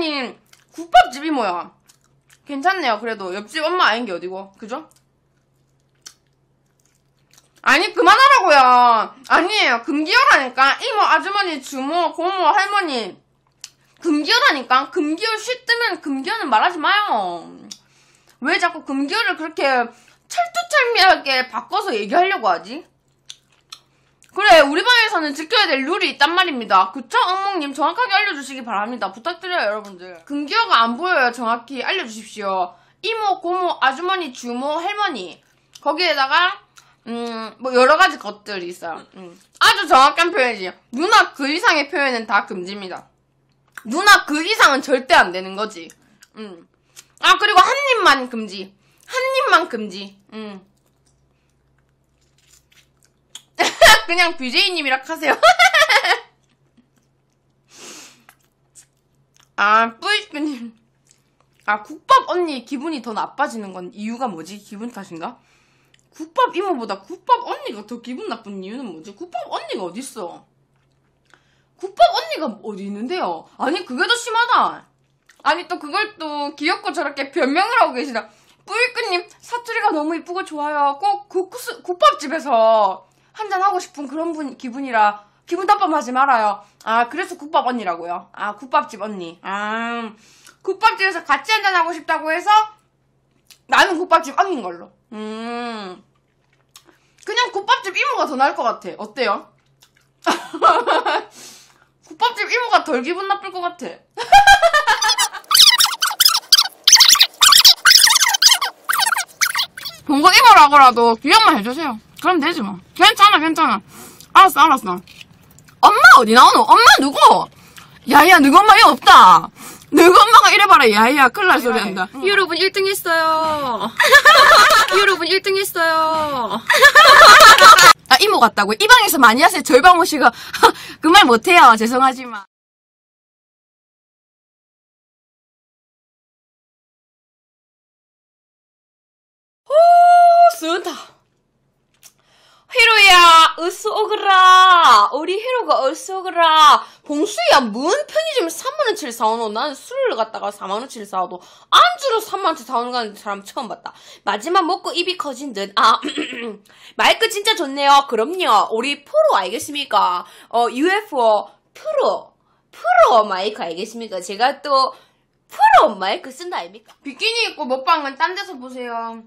아니 국밥집이 뭐야? 괜찮네요. 그래도 옆집 엄마 아닌 게 어디고, 그죠? 아니 그만하라고요. 아니에요. 금기어라니까 이모, 아주머니, 주모, 고모, 할머니 금기어라니까 금기어 쉬 뜨면 금기어는 말하지 마요. 왜 자꾸 금기어를 그렇게 철두철미하게 바꿔서 얘기하려고 하지? 그래, 우리 방에서는 지켜야 될 룰이 있단 말입니다. 그쵸? 엉몽님 정확하게 알려주시기 바랍니다. 부탁드려요, 여러분들. 금기어가 안 보여요. 정확히 알려주십시오. 이모, 고모, 아주머니, 주모, 할머니. 거기에다가, 음, 뭐 여러 가지 것들이 있어요. 음. 아주 정확한 표현이지. 누나 그 이상의 표현은 다 금지입니다. 누나 그 이상은 절대 안 되는 거지. 음. 아, 그리고 한 입만 금지. 한 입만 금지. 음. 그냥 BJ님이라 하세요. 아, 뿌이스님. 아, 국밥 언니 기분이 더 나빠지는 건 이유가 뭐지? 기분 탓인가? 국밥 이모보다 국밥 언니가 더 기분 나쁜 이유는 뭐지? 국밥 언니가 어딨어? 국밥 언니가 어디 있는데요? 아니, 그게 더 심하다. 아니, 또 그걸 또 귀엽고 저렇게 변명을 하고 계시다. 뿌이끄님, 사투리가 너무 이쁘고 좋아요. 꼭 국수, 국밥집에서 한잔 하고 싶은 그런 분, 기분이라 기분 나쁨하지 말아요. 아, 그래서 국밥 언니라고요. 아, 국밥집 언니. 아, 국밥집에서 같이 한잔 하고 싶다고 해서 나는 국밥집 언니인 걸로. 음. 그냥 국밥집 이모가 더 나을 것 같아. 어때요? 국밥집 이모가 덜 기분 나쁠 것 같아. 본거 이모라고라도 기억만 해주세요. 그럼 되지 뭐. 괜찮아, 괜찮아. 알았어, 알았어. 엄마 어디 나오노? 엄마 누구? 야야, 너희 엄마 이 없다. 너희 엄마가 이래봐라. 야야, 큰일 날 소리 한다. 여러분 1등 했어요. 여러분 1등 했어요. 아, 이모 같다고. 이 방에서 많이 하세요. 저희 방 오시고. 그말 못해요. 죄송하지만. 오, 쓰다. 히로야, 어서 오거라. 우리 히로가 어서 오거라. 봉수야, 뭔 편의점 3만원치를 사오노? 난 술을 갖다가 4만원치를 사오도 안주로 3만원치 사오는 사람 처음 봤다. 마지막 먹고 입이 커진 듯. 아, 마이크 진짜 좋네요. 그럼요. 우리 프로 알겠습니까? 어, UFO 프로. 프로 마이크 알겠습니까? 제가 또 프로 마이크 쓴다 아닙니까? 비키니 입고 먹방은 딴 데서 보세요.